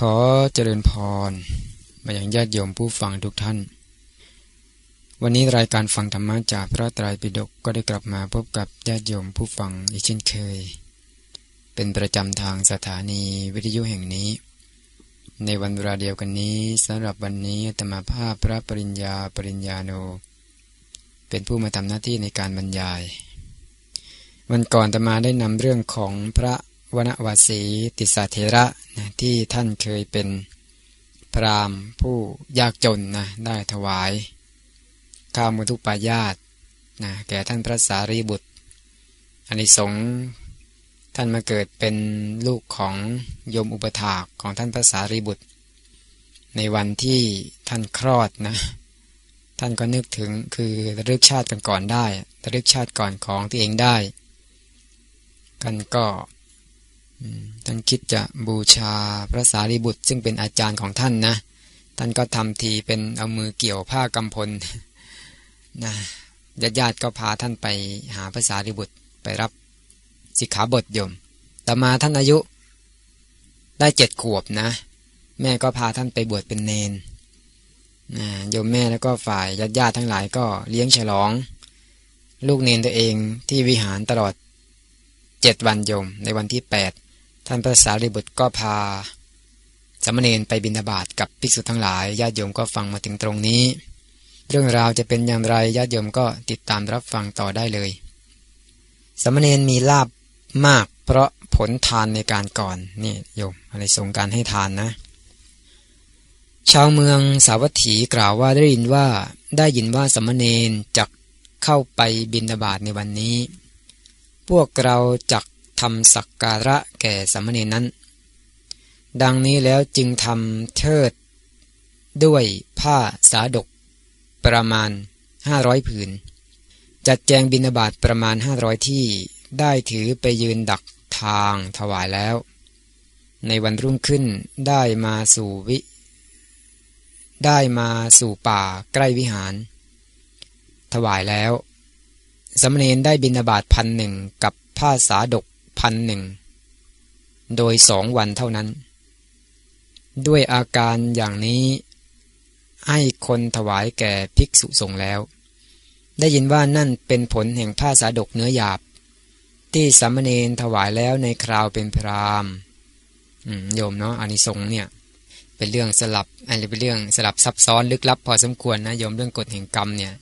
ขอเจริญพร มาอย่างญาติโยมผู้ฟังทุกท่าน วันนี้รายการฟังธรรมะจากพระไตรปิฎกก็ได้กลับมาพบกับญาติโยมผู้ฟังอีกเช่นเคย เป็นประจำทางสถานีวิทยุแห่งนี้ ในวันเวลาเดียวกันนี้สำหรับวันนี้ธรรมาภาพพระปริญญาปริญญาโน เป็นผู้มาทำหน้าที่ในการบรรยาย วันก่อนธรรมาได้นำเรื่องของพระ วนวาสีติสาเทระนะที่ท่านเคยเป็นพรามผู้ยากจนนะได้ถวาย ข้าวมุทุปายาตนะแก่ท่านพระสารีบุตรอันนี้สงท่านมาเกิดเป็นลูกของโยมอุปถากของท่านพระสารีบุตร ในวันที่ท่านคลอดนะ ท่านก็นึกถึงคือระลึกชาติกันก่อนได้ระลึกชาติก่อนของที่เองได้กันก็ ท่านคิดจะบูชาพระสารีบุตร ซึ่งเป็นอาจารย์ของท่านนะ ท่านก็ทำทีเป็นเอามือเกี่ยวผ้ากำพลนะญาติญาติก็พาท่านไปหาพระสารีบุตรไปรับสิกขาบทโยมต่อมาท่านอายุได้เจ็ดขวบนะ แม่ก็พาท่านไปบวชเป็นเนนนะโยมแม่แล้วก็ฝ่ายญาติญาติทั้งหลายก็เลี้ยงฉลอง ลูกเนนตัวเองที่วิหารตลอดเจ็ดวันโยมในวันที่แปด ท่านพระสารีบุตรก็พาสมณเณรไปบิณฑบาตกับภิกษุทั้งหลายญาติโยมก็ฟังมาถึงตรงนี้ เรื่องราวจะเป็นอย่างไรญาติโยมก็ติดตามรับฟังต่อได้เลย สมณเณรมีลาบมาก เพราะผลทานในการก่อนนี่โยมอะไรทรงการให้ทานนะ ชาวเมืองสาวัตถีกล่าวว่าได้ยินว่าได้ยินว่าสมณเณรจะเข้าไปบินบาตในวันนี้ พวกเราจัก ทำสักการะแก่สมณเณรนั้น ดังนี้แล้วจึงทำเทิด ด้วยผ้าสาดก ประมาณห้าร้อยผืน จัดแจงบินาบาตประมาณห้าร้อยที่ได้ถือไปยืนดักทางถวายแล้ว ในวันรุ่งขึ้นได้มาสู่วิ ได้มาสู่ป่าใกล้วิหาร ถวายแล้วสมณเณรได้บินาบาตพันหนึ่งกับผ้าสาดก พันหนึ่งโดยสองวันเท่านั้น ด้วยอาการอย่างนี้ให้คนถวายแก่ภิกษุสงฆ์แล้ว ได้ยินว่านั่นเป็นผลแห่งผ้าสาดกเนื้อหยาบ ที่สามเณรถวายแล้วในคราวเป็นพรามโยมเนาะอานิสงส์เนี่ย เป็นเรื่องสลับอะไรเป็นเรื่องสลับซับซ้อนลึกลับ พอสมควรนะโยมเรื่องกฎแห่งกรรมเนี่ย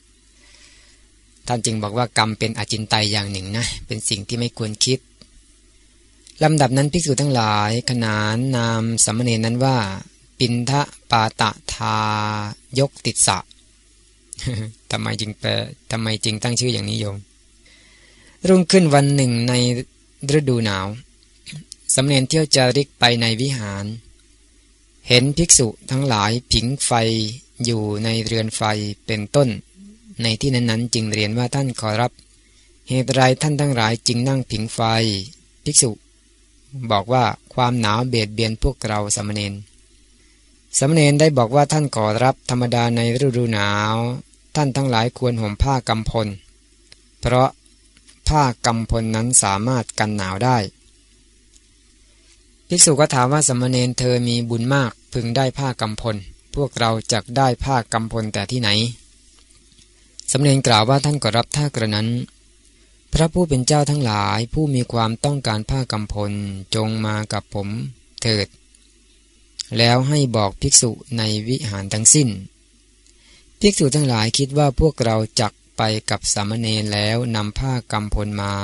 ท่านจึงบอกว่ากรรมเป็นอจินไตยอย่างหนึ่งนะ เป็นสิ่งที่ไม่ควรคิด ลำดับนั้นภิกษุทั้งหลาย ขนานนามสมมเนนั้นว่า ปินทะปาตะทายกติสะทำไมจึงแปลทำไมจึงตั้งชื่ออย่างนี้โยม รุ่งขึ้นวันหนึ่งในฤดูหนาวสำเนนเที่ยวจาริกไปในวิหาร เห็นภิกษุทั้งหลายผิงไฟอยู่ในเรือนไฟเป็นต้น ในที่นั้นๆ จึงเรียนว่าท่านขอรับ เหตุไรท่านทั้งหลายจึงนั่งผิงไฟ ภิกษุ บอกว่าความหนาวเบียดเบียนพวกเราสมณเณรสมณเณรได้บอกว่าท่านขอรับธรรมดาในฤดูหนาว ท่านทั้งหลายควรห่มผ้ากำพล เพราะผ้ากำพลนั้นสามารถกันหนาวได้ภิกษุก็ถามว่าสมณเณรเธอมีบุญมากพึงได้ผ้ากำพล พวกเราจะได้ผ้ากำพลแต่ที่ไหนสมณเณรกล่าวว่าท่านก็รับท่ากระนั้น พระผู้เป็นเจ้าทั้งหลายผู้มีความต้องการผ้ากำพลจงมากับผมเถิด แล้วให้บอกภิกษุในวิหารทั้งสิ้น ภิกษุทั้งหลายคิดว่าพวกเราจักไปกับสามเณรแล้วนำผ้ากำพลมา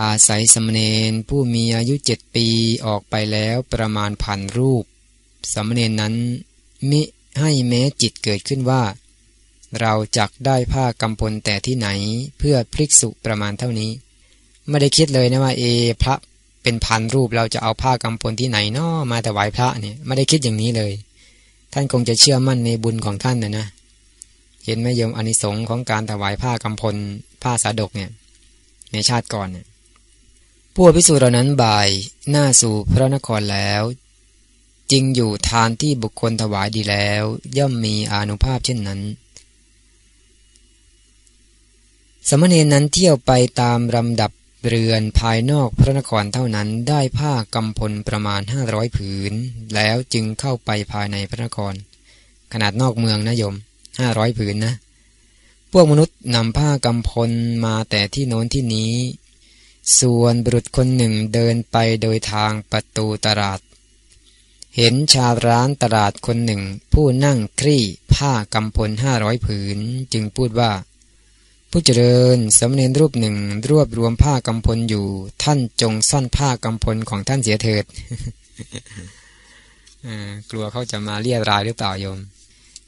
อาศัยสามเณรผู้มีอายุเจ็ดปีออกไปแล้วประมาณพันรูปสามเณรนั้นมิให้แม้จิตเกิดขึ้นว่า เราจักได้ผ้ากำพลแต่ที่ไหนเพื่อพลิกสุประมาณเท่านี้ ไม่ได้คิดเลยนะว่าเอพระเป็นพันรูปเราจะเอาผ้ากำพลที่ไหนนาะมาถวายพระเนี่ยไม่ได้คิดอย่างนี้เลย ท่านคงจะเชื่อมั่นในบุญของท่านนะนะเห็นไหมโยมอนิสงค์ของการถวายผ้ากำพลผ้าสาดกเนี่ยในชาติก่อนเนี่ยผู้พิสูจน์เหล่านั้นบ่ายหน้าสู่พระนครแล้วจริงอยู่ทานที่บุคคลถวายดีแล้ว ย่อมมีอนุภาพเช่นนั้น สมณีนั้นเที่ยวไปตามลำดับเรือนภายนอกพระนครเท่านั้นได้ผ้ากำพลประมาณห้าร้อยผืน แล้วจึงเข้าไปภายในพระนคร ขนาดนอกเมืองนะโยมห้าร้อยผืนนะ พวกมนุษย์นำผ้ากำพลมาแต่ที่โน้นที่นี้ ส่วนบุรุษคนหนึ่งเดินไปโดยทางประตูตลาด เห็นชาวร้านตลาดคนหนึ่ง ผู้นั่งคลี่ผ้ากำพลห้าร้อยผืน จึงพูดว่า ผู้เจริญสมณีรูปหนึ่งรวบรวมผ้ากำพลอยู่ ท่านจงซ่อนผ้ากำพลของท่านเสียเถิดกลัวเขาจะมาเรียรายหรือเปล่าโยม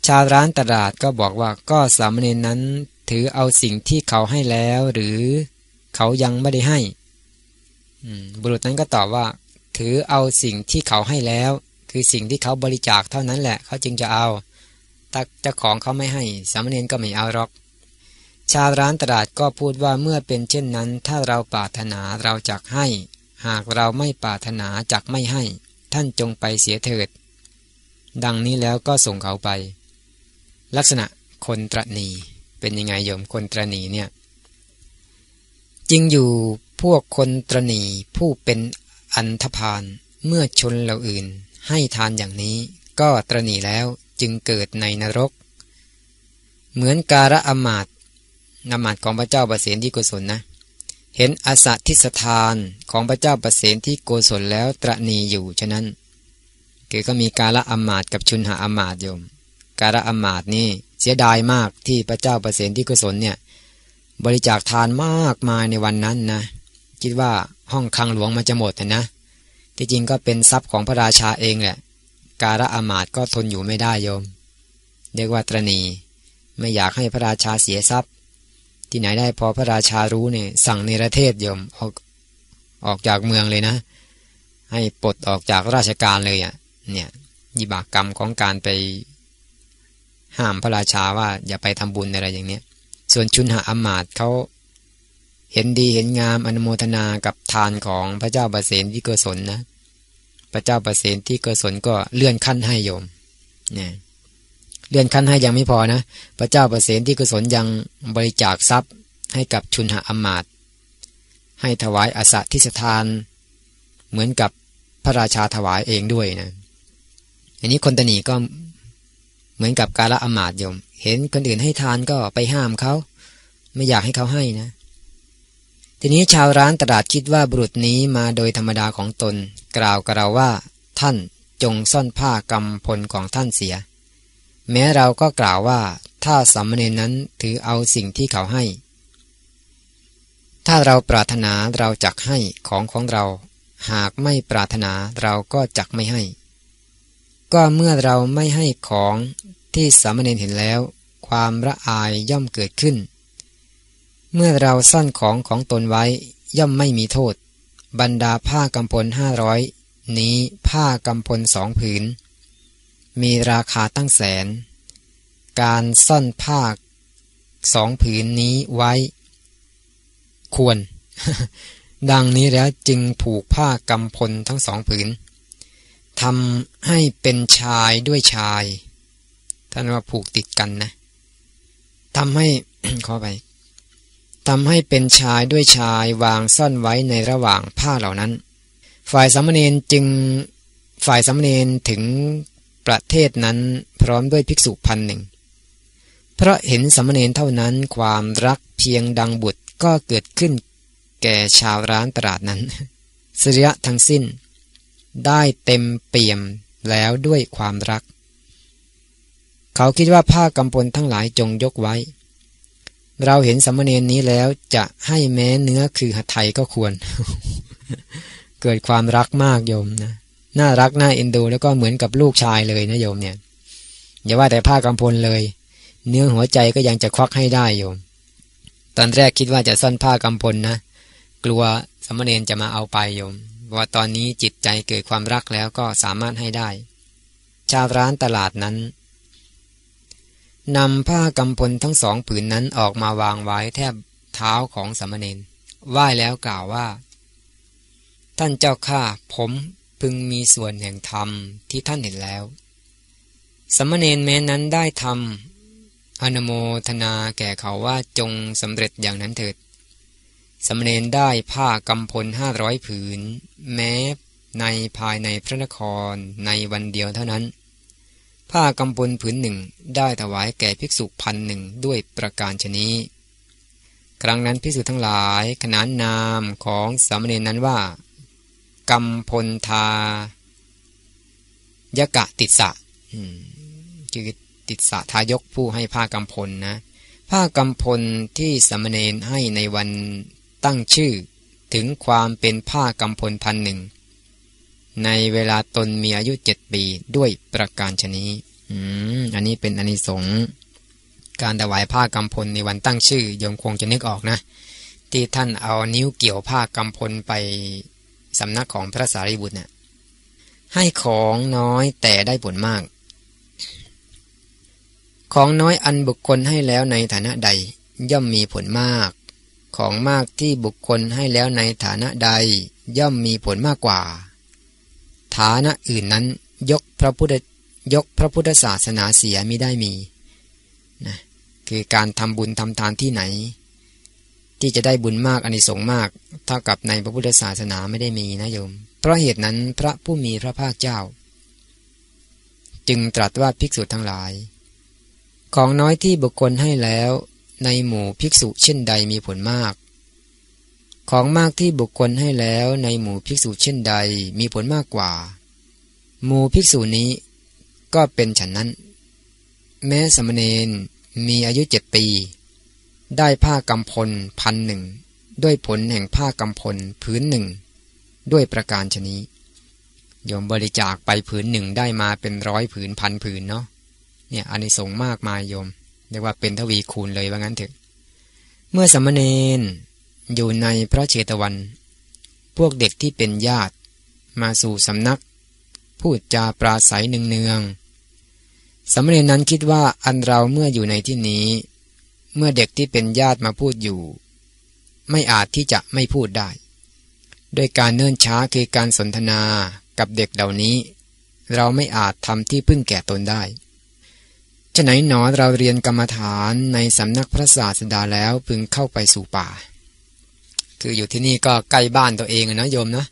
ชาวร้านตลาดก็บอกว่าก็สามเณรนั้นถือเอาสิ่งที่เขาให้แล้ว หรือเขายังไม่ได้ให้บุรุษนั้นก็ตอบว่า ถือเอาสิ่งที่เขาให้แล้ว คือสิ่งที่เขาบริจาคเท่านั้นแหละ เขาจึงจะเอาถ้าเจ้าของเขาไม่ให้สามเณรก็ไม่เอาหรอก ชาวร้านตลาดก็พูดว่าเมื่อเป็นเช่นนั้น ถ้าเราปรารถนาเราจักให้ หากเราไม่ปรารถนาจักไม่ให้ ท่านจงไปเสียเถิด ดังนี้แล้วก็ส่งเขาไป ลักษณะคนตรณีเป็นยังไงโยมคนตรณีเนี่ยจริงอยู่พวกคนตรณีผู้เป็นอันธพาลเมื่อชนเราอื่น ให้ทานอย่างนี้ ก็ตรณีแล้วจึงเกิดในนรก เหมือนการะอมาต นมาดของพระเจ้าประเสนที่กุศลนะ เห็นอาสาทิสถานของพระเจ้าประเสนที่โกศลแล้วตรณีอยู่ฉะนั้น คือก็มีกาละอมาตกับชุนหาอมาตโยม กาละอมาตนี่เสียดายมากที่พระเจ้าประเสนที่กุศลเนี่ยบริจาคทานมากมายในวันนั้นนะ คิดว่าห้องคังหลวงมันจะหมดนะที่จริงก็เป็นทรัพย์ของพระราชาเองแหละกาละอมาตก็ทนอยู่ไม่ได้โยม เรียกว่าตรณี ไม่อยากให้พระราชาเสียทรัพย์ ที่ไหนได้พอพระราชารู้เนี่ยสั่งในประเทศยมออกออกจากเมืองเลยนะ ให้ปลดออกจากราชการเลยอะ่ะเนี่ยยิบากกรรมของการไปห้ามพระราชาว่าอย่าไปทำบุญอะไรอย่างเนี้ย ส่วนชุนหาอมาตเขาเห็นดีเห็นงามอนุโมทนากับทานของพระเจ้าประเสนที่เกศลนะ พระเจ้าประเสนที่เกศลก็เลื่อนขั้นให้โยมเนี่ย เลื่อนขั้นให้ยังไม่พอนะ พระเจ้าประเสนที่กุศลยังบริจาคทรัพย์ให้กับชุนหาอมาตให้ถวายอาสาทิสทาน เหมือนกับพระราชาถวายเองด้วยนะ อันนี้คนตนีก็เหมือนกับการละอมาตยม เห็นคนอื่นให้ทานก็ไปห้ามเขา ไม่อยากให้เขาให้นะ ทีนี้ชาวร้านตลาดคิดว่าบุรุษนี้มาโดยธรรมดาของตน กล่าวกับเราว่า ท่านจงซ่อนผ้ากำพลของท่านเสีย แม้เราก็กล่าวว่าถ้าสามเณรนั้นถือเอาสิ่งที่เขาให้ ถ้าเราปรารถนาเราจักให้ของของเรา หากไม่ปรารถนาเราก็จักไม่ให้ ก็เมื่อเราไม่ให้ของที่สามเณรเห็นแล้ว ความระอายย่อมเกิดขึ้น เมื่อเราซ่อนของของตนไว้ย่อมไม่มีโทษ บรรดาผ้ากำพลห้าร้อยนี้ผ้ากำพลสองผืน มีราคาตั้งแสน การซ่อนผ้าสองผืนนี้ไว้ ควร ดังนี้แล้วจึงผูกผ้ากำพลทั้งสองผืนทำให้เป็นชายด้วยชาย ท่านว่าผูกติดกันนะทำให้ขอไปทำให้เป็นชายด้วยชายวางซ่อนไว้ในระหว่างผ้าเหล่านั้น ฝ่ายสามเณรจึงฝ่ายสามเณรถึง ประเทศนั้นพร้อมด้วยภิกษุพันหนึ่ง เพราะเห็นสมณเณรเท่านั้นความรักเพียงดังบุตรก็เกิดขึ้นแก่ชาวร้านตลาดนั้นสิริยะทั้งสิ้น ได้เต็มเปี่ยมแล้วด้วยความรัก เขาคิดว่าผ้ากำปลทั้งหลายจงยกไว้ เราเห็นสมณเณรนี้แล้วจะให้แม้เนื้อคือหัตไทยก็ควร เกิดความรักมากโยมนะ น่ารักน่าเอ็นดู แล้วก็เหมือนกับลูกชายเลยนะโยมเนี่ยอย่าว่าแต่ผ้ากำพลเลย เนื้อหัวใจก็ยังจะควักให้ได้โยม ตอนแรกคิดว่าจะซ่อนผ้ากำพลนะ กลัวสมณเณรจะมาเอาไปโยมว่าตอนนี้จิตใจเกิดความรักแล้วก็สามารถให้ได้ ชาวร้านตลาดนั้นนำผ้ากำพลทั้งสองผืนนั้นออกมาวางไว้แทบเท้าของสมณเณรไหว้แล้วกล่าวว่า ท่านเจ้าข้าผม พึงมีส่วนแห่งธรรมที่ท่านเห็นแล้ว สมณเณรแม้นั้นได้ทำอนโมทนาแก่เขาว่าจงสำเร็จอย่างนั้นเถิด สมณเณรได้ผ้ากำพลห้าร้อยผืน แม้ในภายในพระนครในวันเดียวเท่านั้น ผ้ากำพลผืนหนึ่งได้ถวายแก่ภิกษุพันหนึ่งด้วยประการชนี้ ครั้งนั้นภิกษุทั้งหลายขนานนามของสามเณรนั้นว่า กำพลทายกะติสะคือติสะทายกผู้ให้ผ้ากำพลนะ ผ้ากำพลที่สามเณรให้ในวันตั้งชื่อ ถึงความเป็นผ้ากำพลพันหนึ่ง ในเวลาตนมีอายุเจ็ดปีด้วยประการชนี้อืมอันนี้เป็นอนิสงส์การถวายผ้ากำพลในวันตั้งชื่อยมคงจะนึกออกนะ ที่ท่านเอานิ้วเกี่ยวผ้ากำพลไป สำนักของพระสารีบุตรเนะ่ยให้ของน้อยแต่ได้ผลมาก ของน้อยอันบุคคลให้แล้วในฐานะใดย่อมมีผลมาก ของมากที่บุคคลให้แล้วในฐานะใดย่อมมีผลมากกว่า ฐานะอื่นนั้นยกพระพุทธยกพระพุทธศาสนาเสียไม่ได้มีนะคือการทำบุญทำทานที่ไหน ที่จะได้บุญมากอานิสงส์มาก เท่ากับในพระพุทธศาสนาไม่ได้มีนะโยม เพราะเหตุนั้นพระผู้มีพระภาคเจ้า จึงตรัสว่าภิกษุทั้งหลาย ของน้อยที่บุคคลให้แล้วในหมู่ภิกษุเช่นใดมีผลมาก ของมากที่บุคคลให้แล้วในหมู่ภิกษุเช่นใดมีผลมากกว่า หมู่ภิกษุนี้ก็เป็นฉันนั้น แม้สมณเณรมีอายุเจ็ดปี ได้ผ้ากำพลพันหนึ่งด้วยผลแห่งผ้ากำพลผืนหนึ่งด้วยประการชนี้โยมบริจาคไปผืนหนึ่งได้มาเป็นร้อยผืนพันผืนเนาะเนี่ยอานิสงส์มากมายโยมเรียกว่าเป็นทวีคูณเลยว่างั้นเถอะ เมื่อสมณเณรอยู่ในพระเชตวัน พวกเด็กที่เป็นญาติ มาสู่สำนัก พูดจาปราศัยเนืองๆสมณเณรนั้นคิดว่าอันเราเมื่ออยู่ในที่นี้ เมื่อเด็กที่เป็นญาติมาพูดอยู่ ไม่อาจที่จะไม่พูดได้โดยการเนิ่นช้าคือการสนทนากับเด็กเหล่านี้ เราไม่อาจทำที่พึ่งแก่ตนได้ฉะไหนหนอเราเรียนกรรมฐานในสำนักพระศาสดาแล้วพึงเข้าไปสู่ป่า คืออยู่ที่นี่ก็ใกล้บ้านตัวเองนะโยมนะ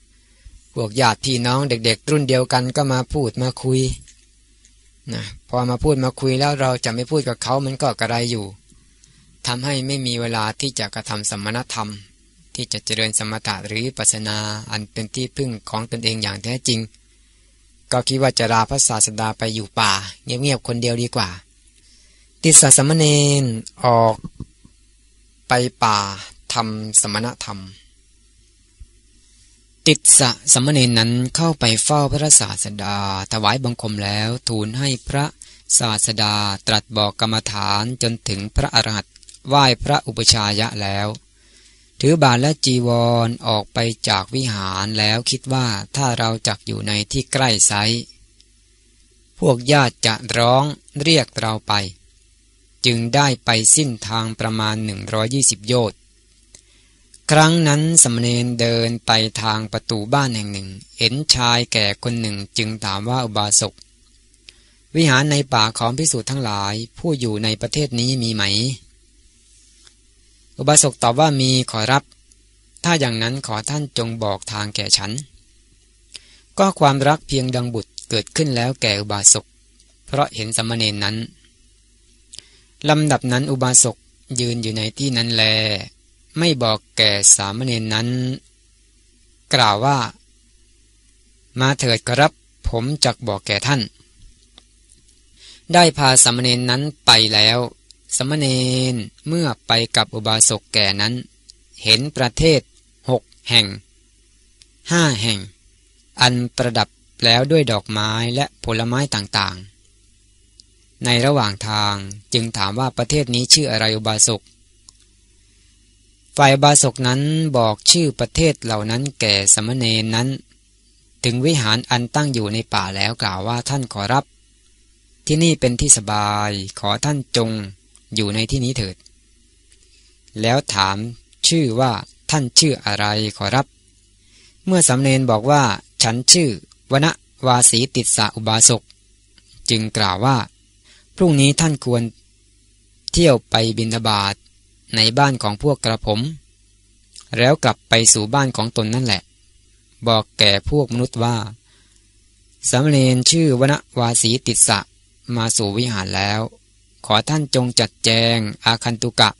พวกญาติพี่น้องเด็ก ๆ รุ่นเดียวกันก็มาพูดมาคุยนะพอมาพูดมาคุยแล้วเราจะไม่พูดกับเขามันก็กระไรอยู่ ทำให้ไม่มีเวลาที่จะกระทำสมณธรรม ที่จะเจริญสมถะหรือปัสนาอันเป็นที่พึ่งของตนเองอย่างแท้จริง ก็คิดว่าจะลาพระศาสดาไปอยู่ป่า เงียบๆคนเดียวดีกว่า ติสสมณเณรออกไปป่าทำสมณธรรม ติดสะสมณเณรนั้นเข้าไปเฝ้าพระศาสดา ถวายบังคมแล้วทูลให้พระศาสดาตรัสบอกกรรมฐานจนถึงพระอรหันต ไหว้พระอุปชายะแล้ว ถือบาทและจีวรอออกไปจากวิหารแล้วคิดว่าถ้าเราจักอยู่ในที่ใกล้ไซพวกญาติจะร้องเรียกเราไป จึงได้ไปสิ้นทางประมาณ 120 โยชน์ครั้งนั้นสมณเณรเดินไปทางประตูบ้านแห่งหนึ่ง เห็นชายแก่คนหนึ่งจึงถามว่าอุบาสกวิหารในป่าของพิสูจน์ทั้งหลายผู้อยู่ในประเทศนี้มีไหม อุบาสกตอบว่ามีขอรับ ถ้าอย่างนั้นขอท่านจงบอกทางแก่ฉัน ก็ความรักเพียงดังบุตรเกิดขึ้นแล้วแก่อุบาสก เพราะเห็นสมณเณรนั้นลำดับนั้นอุบาสกยืนอยู่ในที่นั้นแล ไม่บอกแก่สามเณรนั้น กล่าวว่า มาเถิดครับผมจักบอกแก่ท่าน ได้พาสามเณรนั้นไปแล้ว สมณเณรเมื่อไปกับอุบาสกแก่นั้น เห็นประเทศหกแห่งห้าแห่ง อันประดับแล้วด้วยดอกไม้และผลไม้ต่างๆ ในระหว่างทางจึงถามว่าประเทศนี้ชื่ออะไรอุบาสกฝ่ายบาสกนั้นบอกชื่อประเทศเหล่านั้นแก่สมณเณรนั้น ถึงวิหารอันตั้งอยู่ในป่าแล้วกล่าวว่าท่านขอรับ ที่นี่เป็นที่สบายขอท่านจง อยู่ในที่นี้เถิด แล้วถามชื่อว่าท่านชื่ออะไรขอรับ เมื่อสำเนนบอกว่า ฉันชื่อวณวาสีติสาอุบาสกจึงกล่าวว่า พรุ่งนี้ท่านควรเที่ยวไปบินทบาทในบ้านของพวกกระผม แล้วกลับไปสู่บ้านของตนนั่นแหละ บอกแก่พวกมนุษย์ว่าสามเณรชื่อวนวาสีติสะมาสู่วิหารแล้ว ขอท่านจงจัดแจง อาคันตุกะ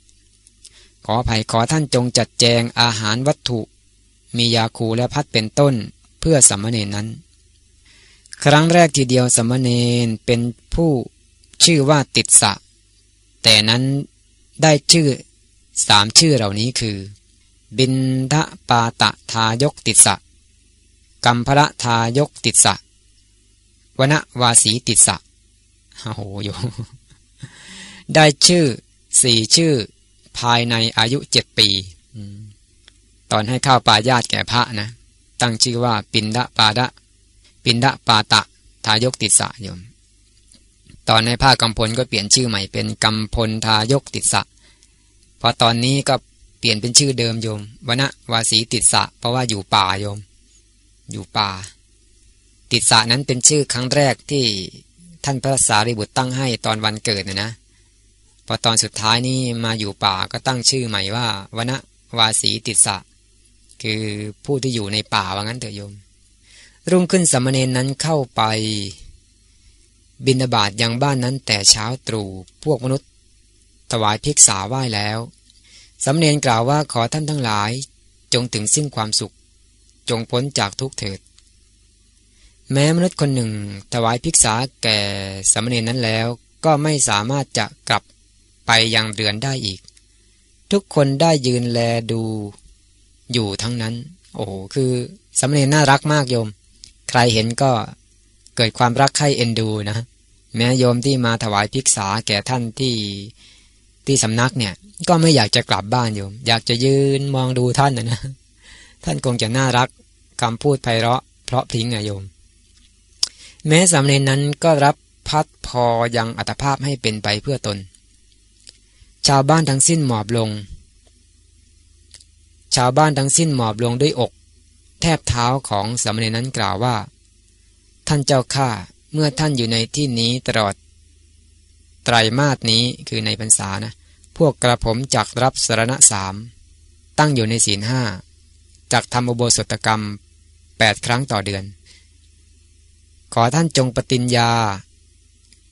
ขอภัยขอท่านจงจัดแจงอาหารวัตถุ มียาคูและพัดเป็นต้นเพื่อสามเณรนั้น ครั้งแรกทีเดียวสามเณรเป็นผู้ชื่อว่าติดสะ แต่นั้นได้ชื่อสามชื่อเหล่านี้คือ บินทะปาตะทายกติดสะกัมพระทายกติดสะวนวาสีติดสะโอ้โหอยู่ ได้ชื่อสี่ชื่อ ภายในอายุเจ็ดปี ตอนให้ข้าวปาญาติแก่พระนะ ตั้งชื่อว่าปินดะปาดะ ปินดะปาตะ ทายกติสะโยม ตอนในภาคกำพลก็เปลี่ยนชื่อใหม่เป็นกำพลทายกติสะ พอตอนนี้ก็เปลี่ยนเป็นชื่อเดิมโยมวนวาสีติสะ เพราะว่าอยู่ป่าโยม อยู่ป่า ติสะนั้นเป็นชื่อครั้งแรกที่ท่านพระสารีบุตรตั้งให้ตอนวันเกิดนะนะ พอตอนสุดท้ายนี่มาอยู่ป่าก็ตั้งชื่อใหม่ว่าวนวาสีติสะ คือผู้ที่อยู่ในป่าว่างั้นเถอะโยม รุ่งขึ้นสมณเณรนั้นเข้าไป บินาบาตยังบ้านนั้นแต่เช้าตรู่พวกมนุษย์ ถวายภิกษาไหว้แล้วสมณเณรกล่าวว่าขอท่านทั้งหลายจงถึงสิ้นความสุข จงพ้นจากทุกเถิด แม้มนุษย์คนหนึ่งถวายภิกษาแก่สมณีนั้นแล้วก็ไม่สามารถจะกลับ ไปยังเรือนได้อีก ทุกคนได้ยืนแลดูอยู่ทั้งนั้น โอ้โหคือสมณีน่ารักมากโยม ใครเห็นก็เกิดความรักใคร่เอ็นดูนะ แม้โยมที่มาถวายภิกษาแก่ท่านที่ที่สำนักเนี่ย ก็ไม่อยากจะกลับบ้านโยม อยากจะยืนมองดูท่านนะนะท่านคงจะน่ารักคำพูดไพเราะ เพราะพริ้งอะโยม แม้สามเณรนั้นก็รับพัดพอยังอัตภาพให้เป็นไปเพื่อตน ชาวบ้านทั้งสิ้นหมอบลง ชาวบ้านทั้งสิ้นหมอบลงด้วยอก แทบเท้าของสามเณรนั้นกล่าวว่า ท่านเจ้าข้าเมื่อท่านอยู่ในที่นี้ตลอด ไตรมาสนี้คือในพรรษานะ พวกกระผมจักรับสารณะสามตั้งอยู่ในศีลห้าจักทำอุโบสถกรรมแปดครั้งต่อเดือน ขอท่านจงปฏิญญา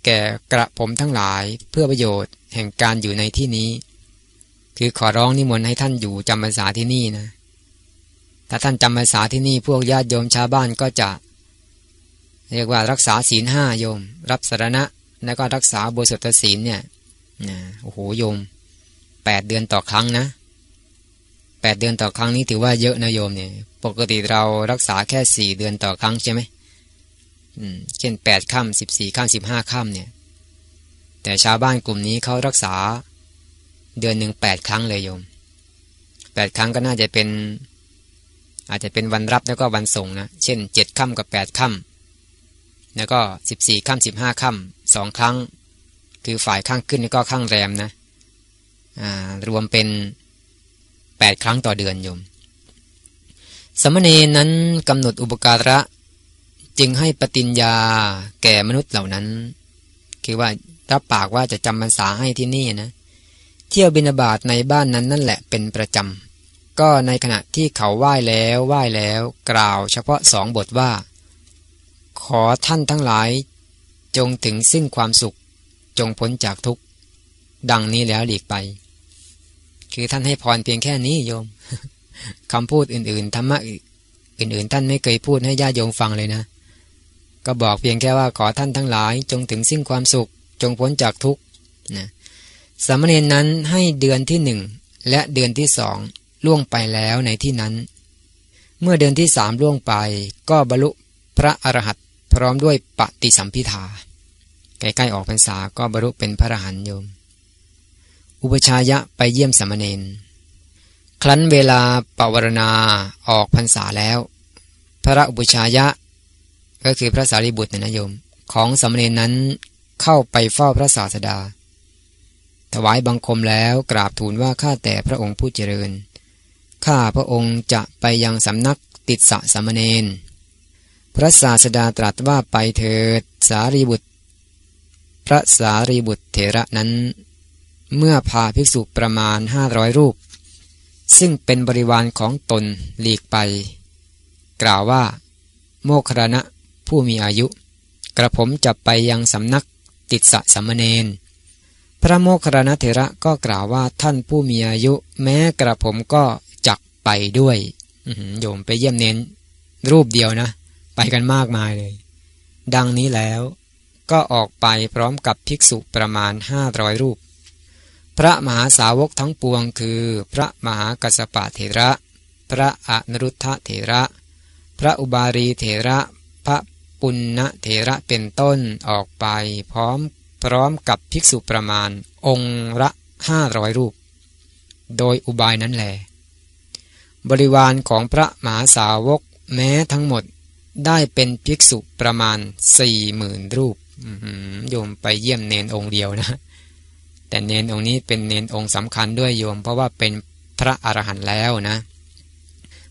แก่กระผมทั้งหลายเพื่อประโยชน์ แห่งการอยู่ในที่นี้ คือขอร้องนิมนต์ให้ท่านอยู่จำพรรษาที่นี่นะ ถ้าท่านจำพรรษาที่นี่พวกญาติโยมชาวบ้านก็จะ เรียกว่ารักษาศีลห้าโยม รับสารณะแล้วก็รักษาบสถศีลเนี่ยนะโอ้โหโยมแปดเดือนต่อครั้งนะแปดเดือนต่อครั้งนี้ถือว่าเยอะนะโยมเนี่ยปกติเรารักษาแค่สี่เดือนต่อครั้งใช่ไหมเช่นแปดค่ำสิบสี่ค่ำสิบห้าค่ำเนี่ย แต่ชาวบ้านกลุ่มนี้เขารักษา เดือนหนึ่งแปดครั้งเลยโยมแปดครั้งก็น่าจะเป็น อาจจะเป็นวันรับแล้วก็วันส่งนะ เช่นเจ็ดค่ำกับแปดค่ำแล้วก็สิบสี่ค่ำสิบห้าค่ำสองครั้ง คือฝ่ายข้างขึ้นแล้วก็ข้างแรมนะรวมเป็นแปดครั้งต่อเดือนโยม สมณีนั้นกำหนดอุปการะจึงให้ปฏิญญาแก่มนุษย์เหล่านั้น คือว่า รับปากว่าจะจำพรรษาให้ที่นี่นะ เที่ยวบินาบาตในบ้านนั้นนั่นแหละเป็นประจำ ก็ในขณะที่เขาไหว้แล้วไหว้แล้ว กล่าวเฉพาะสองบทว่า ขอท่านทั้งหลาย จงถึงซึ่งความสุข จงพ้นจากทุกข์ ดังนี้แล้วหลีกไป คือท่านให้พรเพียงแค่นี้โยมคำพูดอื่น ๆธรรมะอื่นๆ ท่านไม่เคยพูดให้ญาติโยมฟังเลยนะ ก็บอกเพียงแค่ว่าขอท่านทั้งหลายจงถึงสิ้นความสุข จงพ้นจากทุกข์นะสามเณรนั้นให้เดือนที่หนึ่งและเดือนที่สองล่วงไปแล้วในที่นั้น เมื่อเดือนที่สามล่วงไปก็บรรลุพระอรหันต์พร้อมด้วยปฏิสัมพิทาใกล้ๆออกพรรษาก็บรรลุเป็นพระอรหันต์โยม อุปชายะไปเยี่ยมสามเณรครั้นเวลาปวารณาออกพรรษาแล้ว พระอุปชายะ ก็คือพระสารีบุตรนะโยม ของสมณีนั้น เข้าไปเฝ้าพระศาสดา ถวายบังคมแล้วกราบทูลว่าข้าแต่พระองค์ผู้เจริญ ข้าพระองค์จะไปยังสำนักติดสะสมณีนพระศาสดาตรัสว่าไปเถิดสารีบุตร พระสารีบุตรเถระนั้น เมื่อพาภิกษุประมาณห้าร้อยรูป ซึ่งเป็นบริวารของตนหลีกไป กล่าวว่า โมครณะผู้มีอายุ กระผมจะไปยังสำนัก ติดสะสมเณรพระโมคครณเถระก็กล่าวว่าท่านผู้มีอายุ แม้กระผมก็จักไปด้วยโยมไปเยี่ยมเน้นรูปเดียวนะ ไปกันมากมายเลย ดังนี้แล้วก็ออกไปพร้อมกับภิกษุประมาณห้าร้อยรูป พระมหาสาวกทั้งปวงคือ พระมหากัสปะเถระ พระอนรุทธเถระ พระอุบารีเถระ พระ ปุณณเถระเป็นต้นออกไปพร้อมพร้อมกับภิกษุประมาณ องค์ละห้าร้อยรูป โดยอุบายนั้นแหลบริวารของพระมหาสาวกแม้ทั้งหมดได้เป็นภิกษุประมาณสี่หมื่นรูปโยมไปเยี่ยมเนนองค์เดียวนะ แต่เนนองค์นี้เป็นเนนองค์สำคัญด้วยโยม เพราะว่าเป็นพระอรหันต์แล้วนะ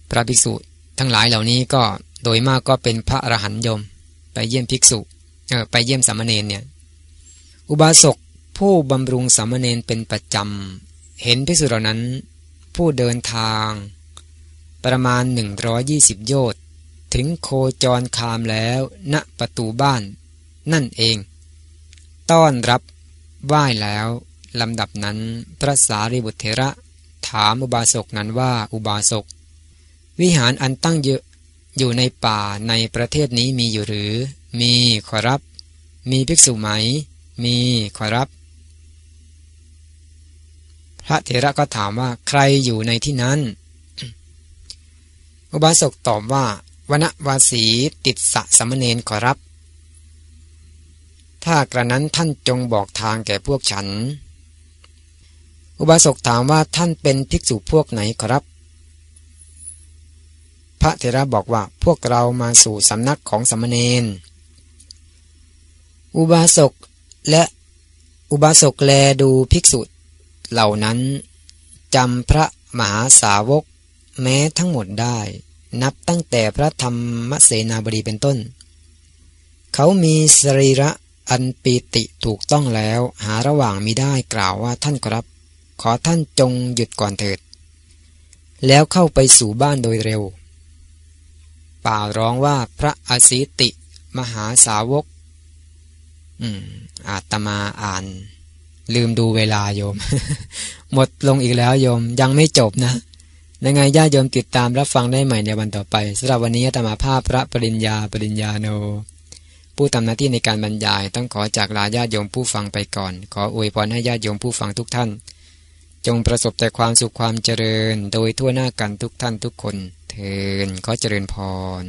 พระภิกษุทั้งหลายเหล่านี้ก็โดยมากก็เป็นพระอรหันต์โยม ไปเยี่ยมภิกษุเออไปเยี่ยมสามเณรเนี่ยอุบาสกผู้บำรุงสามเณรเป็นประจำเห็นภิกษุเหล่านั้น ผู้เดินทาง ประมาณ 120 โยชน์ถึงโคจรคามแล้วณประตูบ้าน นั่นเอง ต้อนรับไหว้แล้วลำดับนั้นพระสารีบุตรเถระ ถามอุบาสกนั้นว่าอุบาสก วิหารอันตั้งเยอะ อยู่ในป่าในประเทศนี้มีอยู่หรือ มีขอรับ มีภิกษุไหม มีขอรับ พระเถระก็ถามว่าใครอยู่ในที่นั้น อุบาสกตอบว่าวนวาสีติดสะสมณเณรขอรับ ถ้ากระนั้นท่านจงบอกทางแก่พวกฉัน อุบาสกถามว่าท่านเป็นภิกษุพวกไหนขอรับ พระเถระบอกว่าพวกเรามาสู่สำนักของสมณเณร อุบาสกและอุบาสกแลดูภิกษุเหล่านั้นจำพระมหาสาวกแม้ทั้งหมดได้ นับตั้งแต่พระธรรมเสนาบดีเป็นต้น เขามีสรีระอันปีติถูกต้องแล้ว หาระหว่างมีได้กล่าวว่าท่านครับ ขอท่านจงหยุดก่อนเถิด แล้วเข้าไปสู่บ้านโดยเร็ว ป่าร้องว่าพระอสิติ มหาสาวก อืม อาตมาอ่าน ลืมดูเวลาโยม หมดลงอีกแล้วโยม ยังไม่จบนะยังไงญาติโยมติดตามรับฟังได้ใหม่ในวันต่อไปสำหรับวันนี้อาตมาภาพพระปริญญาปริญญาโน ผู้ทำหน้าที่ในการบรรยาย ต้องขอจากลาญาติโยมผู้ฟังไปก่อน ขออวยพรให้ญาติโยมผู้ฟังทุกท่าน จงประสบแต่ความสุขความเจริญ โดยทั่วหน้ากันทุกท่านทุกคน เทินขอเจริญพร